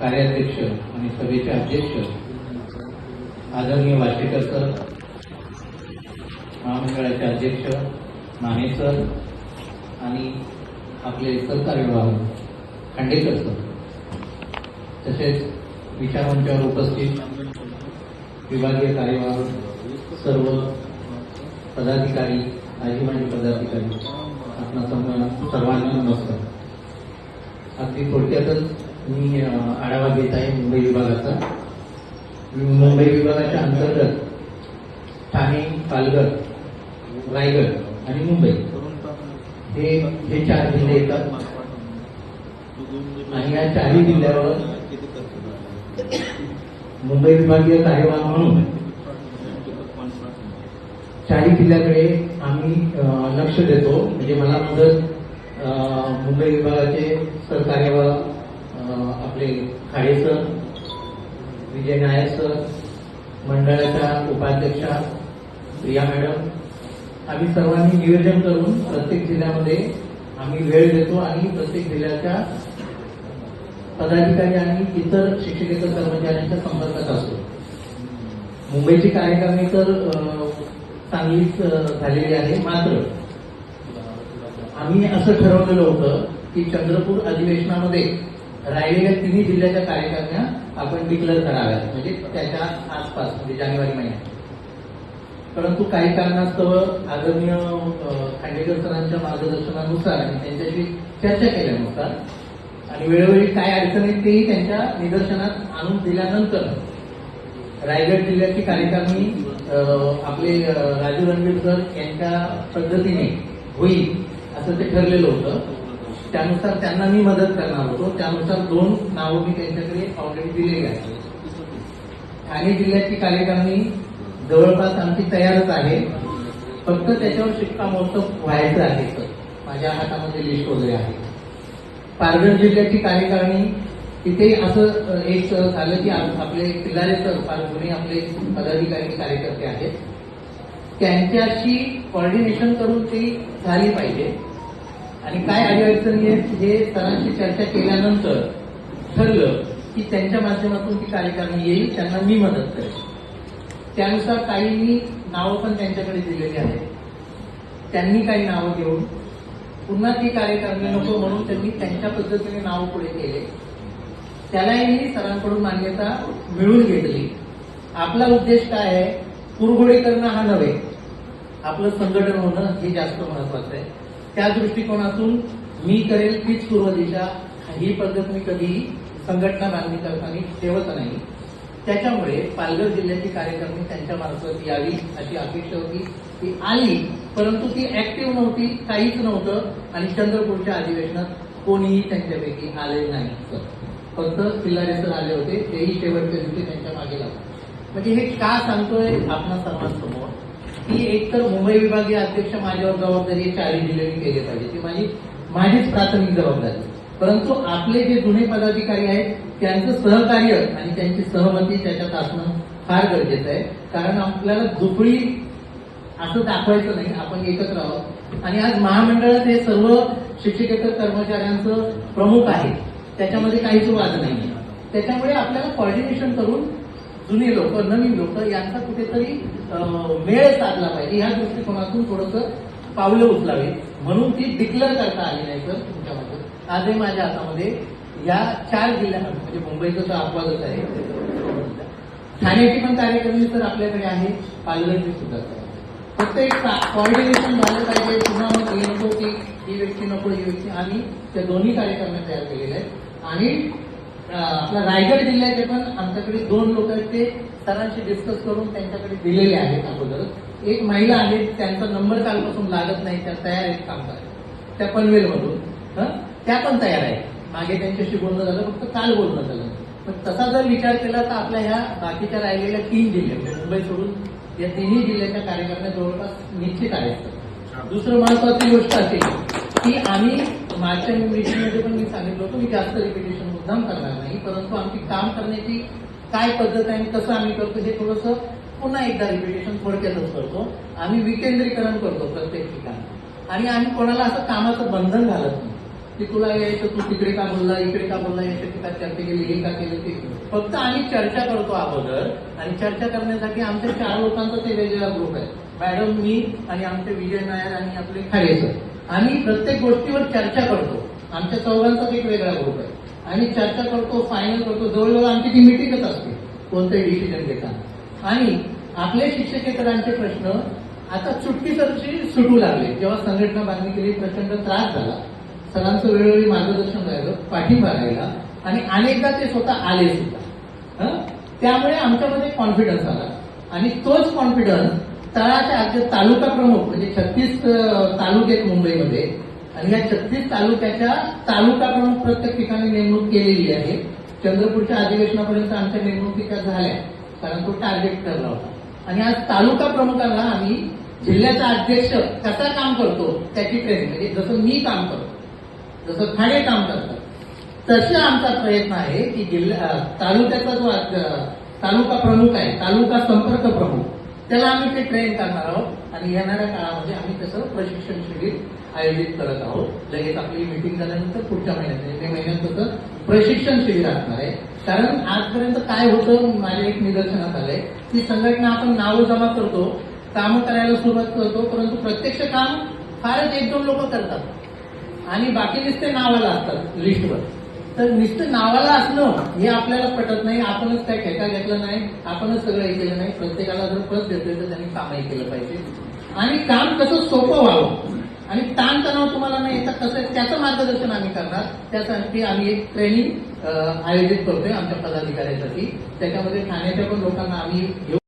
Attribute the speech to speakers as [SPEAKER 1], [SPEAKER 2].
[SPEAKER 1] कार्याध्यक्ष आणि सभेचे अध्यक्ष आदरणीय वाशेकर सर महामंडळाचे अध्यक्ष माने सर आणि आपले सरकार्यवाह खांडेकर सर. तसेच विचारमंचावर उपस्थित विभागीय कार्यवाह सर्व पदाधिकारी माजी पदाधिकारी आपणा सर्वांना नमस्कार. अगदी थोडक्यातच मी आढावा घेत आहे मुंबई विभागाचा. मुंबई विभागाच्या अंतर्गत ठाणे पालघर रायगड आणि मुंबई हे हे चार जिल्हे येतात. आणि या चारही जिल्ह्यावर मुंबई विभागीय कार्यवाह म्हणून चारही जिल्ह्याकडे आम्ही लक्ष देतो. म्हणजे मला मदत मुंबई विभागाचे सहकार्यवाह आपले खाडे सर विजय नायर सर मंडळाच्या उपाध्यक्षा प्रिया मॅडम आम्ही सर्वांनी नियोजन करून प्रत्येक जिल्ह्यामध्ये आम्ही वेळ देतो आणि प्रत्येक जिल्ह्याच्या पदाधिकारी आणि इतर शिक्षकेतर कर्मचाऱ्यांच्या संपर्कात असतो. मुंबईची कार्यकारिणी तर चांगलीच झालेली आहे. मात्र आम्ही असं ठरवलेलं होतं की चंद्रपूर अधिवेशनामध्ये राहिलेल्या तिन्ही जिल्ह्याच्या कार्यकारिण्या आपण डिक्लेअर कराव्यात म्हणजे त्याच्या आसपास म्हणजे जानेवारी महिन्यात. परंतु काही कारणास्तव आदरणीय खांडेकर सरांच्या मार्गदर्शनानुसार आणि त्यांच्याशी चर्चा केल्यानुसार आणि वेळोवेळी काय अडचण आहे तेही त्यांच्या निदर्शनात आणून दिल्यानंतर रायगड जिल्ह्याची कार्यकारणी आपले राजू रणवीर सर यांच्या पद्धतीने होईल असं ते ठरलेलं होतं. त्यानुसार त्यांना मी मदत करणार होतो. त्यानुसार दोन नावं मी त्यांच्याकडे ऑलरेडी दिलेली आहेत. ठाणे जिल्ह्याची कार्यकारिणी जवळपास आमची तयारच आहे. फक्त त्याच्यावर शिक्कामोर्तब व्हायचं आहे सर. माझ्या हातामध्ये लिस्ट वगैरे आहे. पालघर जिल्ह्याची कार्यकारिणी तिथे असं एक झालं की आपले किल्लारे सर फार जुने आपले पदाधिकारी कार्यकर्ते आहेत. त्यांच्याशी कॉर्डिनेशन करून ती झाली पाहिजे. आणि काय अडीअडचणी आहेत हे सरांशी चर्चा केल्यानंतर ठरलं की त्यांच्या माध्यमातून ती कार्यकारणी येईल त्यांना मी मदत करेन. त्यानुसार काही मी नावं पण त्यांच्याकडे दिलेली आहेत. त्यांनी काही नावं घेऊन पुन्हा ती कार्यकारणी नको म्हणून त्यांनी त्यांच्या पद्धतीने नाव पुढे केले. त्यालाही मी सरांकडून मान्यता मिळून घेतली. आपला उद्देश काय आहे? कुरघोडी करणं हा नव्हे. आपलं संघटन होणं हे जास्त महत्वाचं आहे. त्या दृष्टिकोनातून मी करेल तीच पूर्व दिशा ही पद्धत मी कधीही संघटना बांधणी करताना ठेवत नाही. त्याच्यामुळे पालघर जिल्ह्याची कार्यकारिणी त्यांच्या मार्फत यावी अशी अपेक्षा होती. ती आली परंतु ती ऍक्टिव्ह नव्हती काहीच नव्हतं आणि चंद्रपूरच्या अधिवेशनात कोणीही त्यांच्यापैकी आले नाही. फक्त किल्लारे सर आले होते तेही शेवटच्या दिवशी त्यांच्या मागे लागले म्हणजे हे का सांगतोय? आपण सर्वांसमोर ती एक तर मुंबई विभागीय अध्यक्ष माझ्यावर जबाबदारी आहे, चारही जिल्ह्यांनी केली पाहिजे. ती माझी माझीच प्राथमिक जबाबदारी परंतु आपले जे जुने पदाधिकारी आहेत त्यांचं सहकार्य आणि त्यांची सहमती त्याच्यात असणं फार गरजेचं आहे. कारण आपल्याला झुपडी असं दाखवायचं नाही आपण एकत्र आहोत. आणि आज महामंडळात हे सर्व शिक्षकेतर कर्मचाऱ्यांचं प्रमुख आहे. त्याच्यामध्ये काहीच वाद नाही त्याच्यामुळे आपल्याला कॉर्डिनेशन करून जुने लोक नवीन लोक यांचा कुठेतरी मेळ साधला पाहिजे. या दृष्टिकोनातून थोडंसं पावलं उचलावी. म्हणून ती डिक्लेअर करता आली नाही तर तुमच्यामध्ये आजही माझ्या हातामध्ये या चार जिल्ह्यांमध्ये म्हणजे मुंबईचं तर अपवादच आहे. ठाण्याची पण कार्यक्रम तर आपल्याकडे आहे. पालघरची सुद्धा. फक्त एक कॉर्डिनेशन झालं पाहिजे. पुन्हा मग हे नको की ही व्यक्ती नको ही व्यक्ती आम्ही त्या दोन्ही कार्यक्रम तयार केलेल्या आहेत. आणि आपला रायगड जिल्ह्याचे पण आमच्याकडे दोन लोक आहेत ते सरांशी डिस्कस करून त्यांच्याकडे दिलेले आहेत अगोदर एक महिला आहे त्यांचा नंबर कालपासून लागत नाही त्या तयार आहेत काम करायला त्या पनवेलमधून. हं? त्या पण तयार आहेत. मागे त्यांच्याशी बोलणं झालं फक्त काल बोलणं झालं. पण तसा जर विचार केला तर आपल्या ह्या बाकीच्या राहिलेल्या तीन जिल्हे म्हणजे मुंबई सोडून या तिन्ही जिल्ह्याच्या कार्यक्रमात जवळपास निश्चित आहेत. दुसरं महत्वाची गोष्ट अशी की आम्ही मागच्या मीटिंगमध्ये पण मी सांगितलं होतं मी जास्त रिपिटेशन मुद्दाम करणार नाही परंतु आमची काम करण्याची काय पद्धत आहे आणि कसं आम्ही करतो हे थोडंसं पुन्हा एकदा रिपिटेशन थोडक्यातच करतो आम्ही विकेंद्रीकरण करतो प्रत्येक ठिकाणी. आणि आम्ही कोणाला असं कामाचं बंधन घालत नाही. की तुला यायचं तू तिकडे का बोलला इकडे का बोलला याच्या ठिकाणी चर्चा केली हे का केलं ते फक्त आम्ही चर्चा करतो अगोदर आणि चर्चा करण्यासाठी आमच्या चार लोकांचा ते वेगवेगळा ग्रुप आहे. मॅडम मी आणि आमचे विजय नायर आणि आपले खाडे सर. आम्ही प्रत्येक गोष्टीवर चर्चा करतो. आमच्या चौघांचाच एक वेगळा ग्रुप आहे. आम्ही चर्चा करतो फायनल करतो. जवळजवळ आमची ती मिटिंगच असते कोणतंही डिसिजन घेताना. आणि आपले शिक्षकेतरांचे प्रश्न आता चुटकीसरशी सुटू लागले. जेव्हा संघटना बांधणी केली प्रचंड त्रास झाला. सरांचं वेळोवेळी मार्गदर्शन राहिलं पाठिंबा राहिला. आणि अनेकदा ते स्वतः आले सुद्धा हं? त्यामुळे आमच्यामध्ये कॉन्फिडन्स आला. आणि तोच कॉन्फिडन्स तळाच्या अगदी तालुका प्रमुख म्हणजे छत्तीस तालुके आहेत मुंबईमध्ये. आणि या छत्तीस तालुक्याच्या तालुका प्रमुख प्रत्येक ठिकाणी नेमणूक केलेली आहे. चंद्रपूरच्या अधिवेशनापर्यंत आमच्या नेमणुकीच्या झाल्या कारण तो टार्गेट ठरला होता. आणि आज तालुका प्रमुखांना आम्ही जिल्ह्याचा अध्यक्ष कसा काम करतो त्याची ट्रेनिंग म्हणजे जसं मी काम करतो जसं खाडे काम करतात तसा आमचा प्रयत्न आहे की जिल्हा तालुक्याचा जो तालुका प्रमुख आहे तालुका संपर्क प्रमुख त्याला आम्ही ते ट्रेन करणार आहोत. आणि येणाऱ्या काळामध्ये आम्ही तसं प्रशिक्षण शिबिर आयोजित करत आहोत. लगेच आपली मिटिंग झाल्यानंतर पुढच्या महिन्यात म्हणजे मे महिन्यात तसं प्रशिक्षण शिबिर असणार आहे. कारण आजपर्यंत काय होतं माझ्या एक निदर्शनात आलंय. की संघटना आपण नावं जमा करतो कामं करायला सुरुवात करतो परंतु प्रत्यक्ष काम फारच एक दोन लोक करतात. आणि बाकी नुसते नावाला असतात लिस्टवर तर नुसतं नावाला असणं हे आपल्याला पटत नाही. आपणच काय ठेका घेतला नाही आपणच सगळं हे केलं नाही. प्रत्येकाला जर पद देतोय तर त्यांनी कामही केलं पाहिजे. आणि काम कसं सोपं व्हावं? आणि ताणतणाव तुम्हाला नाही येतात कसं त्याचं मार्गदर्शन आम्ही करणार. त्यासाठी आम्ही एक ट्रेनिंग आयोजित करतोय आमच्या पदाधिकाऱ्यांसाठी. त्याच्यामध्ये ठाण्याच्या पण लोकांना आम्ही घेऊ